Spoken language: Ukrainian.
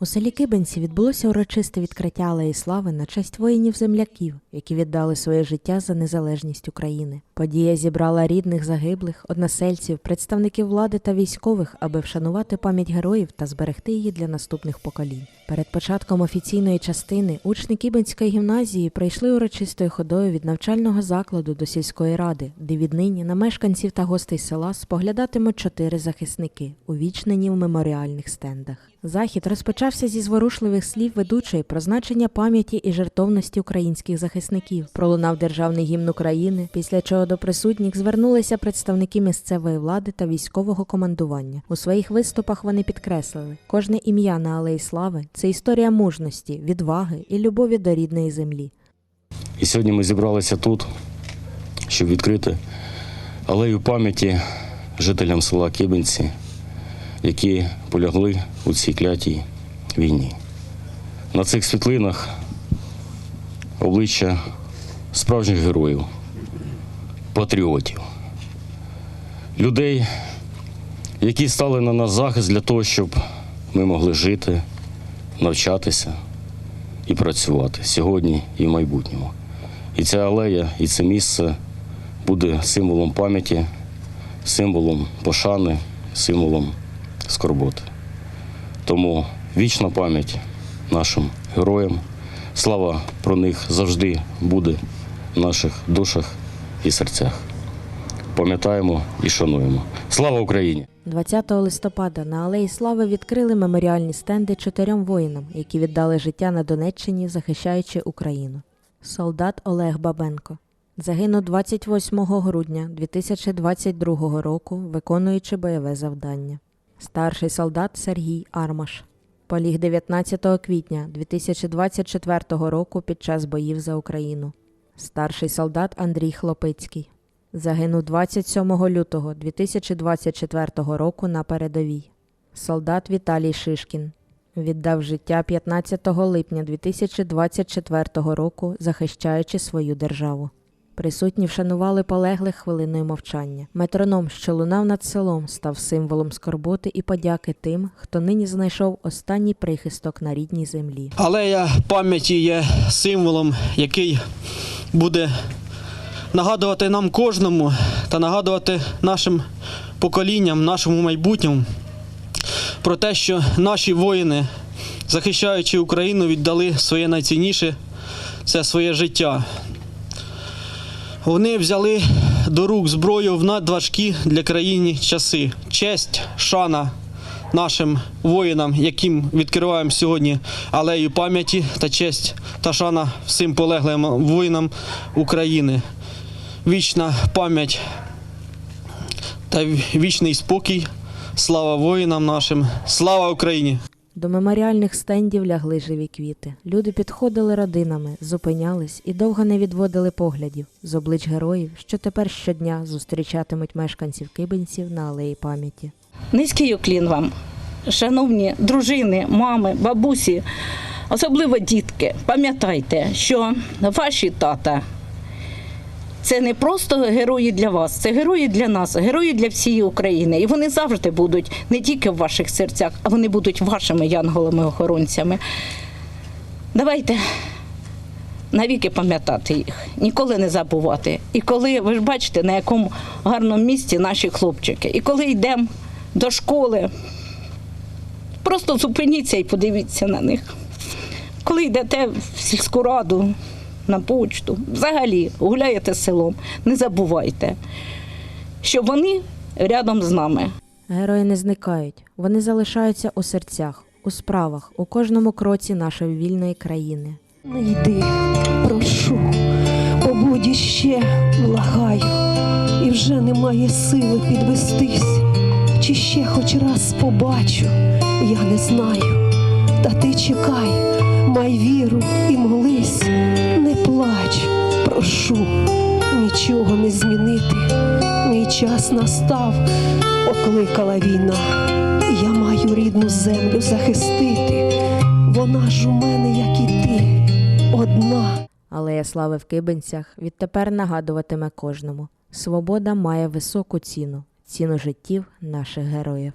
У селі Кибенці відбулося урочисте відкриття алеї слави на честь воїнів-земляків, які віддали своє життя за незалежність України. Подія зібрала рідних загиблих, односельців, представників влади та військових, аби вшанувати пам'ять героїв та зберегти її для наступних поколінь. Перед початком офіційної частини учні Кибенської гімназії прийшли урочистою ходою від навчального закладу до сільської ради, де віднині на мешканців та гостей села споглядатимуть чотири захисники, увічнені в меморіальних стендах. Захід розпочався зі зворушливих слів ведучої про значення пам'яті і жертовності українських захисників. Пролунав державний гімн України, після чого до присутніх звернулися представники місцевої влади та військового командування. У своїх виступах вони підкреслили, кожне ім'я на алеї слави це історія мужності, відваги і любові до рідної землі. І сьогодні ми зібралися тут, щоб відкрити алею пам'яті жителям села Кибенці, які полягли у цій клятій війні. На цих світлинах обличчя справжніх героїв, патріотів, людей, які стали на наш захист для того, щоб ми могли жити, навчатися і працювати сьогодні і в майбутньому. І ця алея, і це місце буде символом пам'яті, символом пошани, символом скорботи. Тому вічна пам'ять нашим героям. Слава про них завжди буде в наших душах і серцях. Пам'ятаємо і шануємо. Слава Україні! 20 листопада на Алеї Слави відкрили меморіальні стенди чотирьом воїнам, які віддали життя на Донеччині, захищаючи Україну. Солдат Олег Бабенко загинув 28 грудня 2022 року, виконуючи бойове завдання. Старший солдат Сергій Армаш поліг 19 квітня 2024 року під час боїв за Україну. Старший солдат Андрій Хлопицький загинув 27 лютого 2024 року на передовій. Солдат Віталій Шишкін віддав життя 15 липня 2024 року, захищаючи свою державу. Присутні вшанували полеглих хвилиною мовчання. Метроном, що лунав над селом, став символом скорботи і подяки тим, хто нині знайшов останній прихисток на рідній землі. Алея пам'яті є символом, який буде нагадувати нам кожному та нагадувати нашим поколінням, нашому майбутньому про те, що наші воїни, захищаючи Україну, віддали своє найцінніше це своє життя. Вони взяли до рук зброю в надважкі для країни часи. Честь, шана нашим воїнам, яким відкриваємо сьогодні алею пам'яті та честь та шана всім полеглим воїнам України. Вічна пам'ять та вічний спокій. Слава воїнам нашим, слава Україні! До меморіальних стендів лягли живі квіти. Люди підходили родинами, зупинялись і довго не відводили поглядів з облич героїв, що тепер щодня зустрічатимуть мешканців кибенців на алеї пам'яті. Низький уклін вам, шановні дружини, мами, бабусі, особливо дітки. Пам'ятайте, що ваші тата це не просто герої для вас, це герої для нас, герої для всієї України. І вони завжди будуть не тільки в ваших серцях, а вони будуть вашими янголами-охоронцями. Давайте навіки пам'ятати їх, ніколи не забувати. І коли ви ж бачите, на якому гарному місці наші хлопчики, і коли йдемо до школи, просто зупиніться і подивіться на них. Коли йдете в сільську раду, на почту, взагалі гуляєте селом, не забувайте, що вони рядом з нами. Герої не зникають, вони залишаються у серцях, у справах, у кожному кроці нашої вільної країни. Не йди, прошу, побудь іще, благаю, і вже немає сили підвестись. Чи ще хоч раз побачу, я не знаю. Та ти чекай, май віру прошу, нічого не змінити. Мій час настав, покликала війна. Я маю рідну землю захистити. Вона ж у мене, як і ти, одна. Алея слави в Кибенцях відтепер нагадуватиме кожному. Свобода має високу ціну, ціну життів наших героїв.